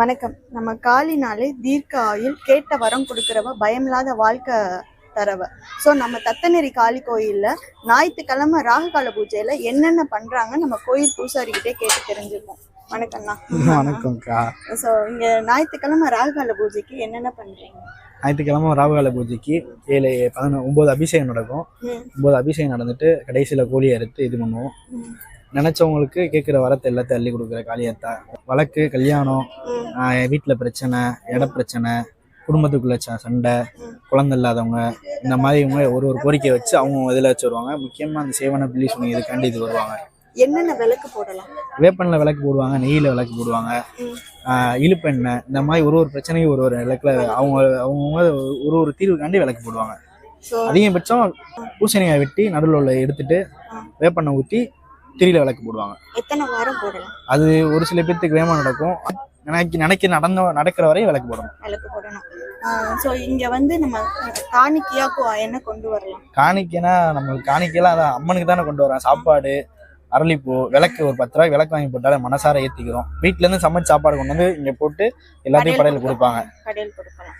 வணக்கம். நம்ம காளினாலே தீர்க்க ஆயுள் கேட்ட வரம் கொடுக்குறவ பயமில்லாத வாழ்க்கை தரவ. ஸோ நம்ம தத்தநெறி காளி கோயில்ல ஞாயிற்றுக்கிழமை ராகுகால பூஜையில என்னென்ன பண்றாங்க நம்ம கோயில் பூசாரிக்கிட்டே கேட்டு தெரிஞ்சுப்போம். வணக்கம்ண்ணா. வணக்கம்க்கா. ஸோ இங்க ஞாயிற்றுக்கிழமை ராகுகால பூஜைக்கு என்னென்ன பண்றீங்க? ஞாயிற்றுக்கிழமை ராகுகால பூஜைக்கு ஏழு பதினொன்று ஒம்பது அபிஷேகம் நடக்கும். ஒம்பது அபிஷேகம் நடந்துட்டு கடைசியில் கோழி அறுத்து இது பண்ணுவோம். நினச்சவங்களுக்கு கேட்குற வரத்தை எல்லாத்தையும் அள்ளி கொடுக்குற காளியத்தா. வழக்கு கல்யாணம் வீட்டில் பிரச்சனை இட பிரச்சனை குடும்பத்துக்குள்ள சண்டை குழந்தை இல்லாதவங்க இந்த மாதிரி இவங்க ஒரு ஒரு கோரிக்கையை வச்சு அவங்க இதில் வச்சு வருவாங்க. முக்கியமாக அந்த சேவனை பிள்ளி சொன்னி இதுக்காண்டி இது வருவாங்க. என்னென்ன விளக்கு போடலாம்? வேப்பெண்ணில் விளக்கு போடுவாங்க நெய்யில் விளக்கு போடுவாங்க. இழுப்பெண்ணெய் இந்த மாதிரி ஒரு ஒரு பிரச்சனையும் ஒரு ஒரு விளக்குல அவங்க அவங்கவுங்க ஒரு ஒரு தீர்வுக்காண்டி விளக்கு போடுவாங்க. அதிகபட்சம் பூசணிக்காய் வெட்டி நடுவில் உள்ள எடுத்துட்டு வேப்பெண்ணெய் ஊற்றி திரியில விளக்கு போடுவாங்க. எத்தனை வாரம் போடலாம்? அது ஒரு சில பேர்த்துக்கு வேகமாக நடக்கும். நினைக்க நினைக்க நடந்த நடக்கிற வரையும் விளக்கு போடணும். விளக்கு போடணும். ஸோ இங்க வந்து நம்ம காணிக்கையா என்ன கொண்டு வரலாம். காணிக்கைனா நம்மளுக்கு காணிக்கைலாம் அதான் அம்மனுக்கு தானே கொண்டு வரோம் சாப்பாடு அரளிப்பூ விளக்கு ஒரு பத்து ரூபாய் விளக்கு வாங்கி போட்டாலே மனசார ஏற்றிக்கிறோம் வீட்டிலேருந்து சமைச்சு சாப்பாடு கொண்டு வந்து இங்கே போட்டு எல்லாத்தையும் கடையில படையில் கொடுப்பாங்க. கடையில் கொடுக்கலாம்.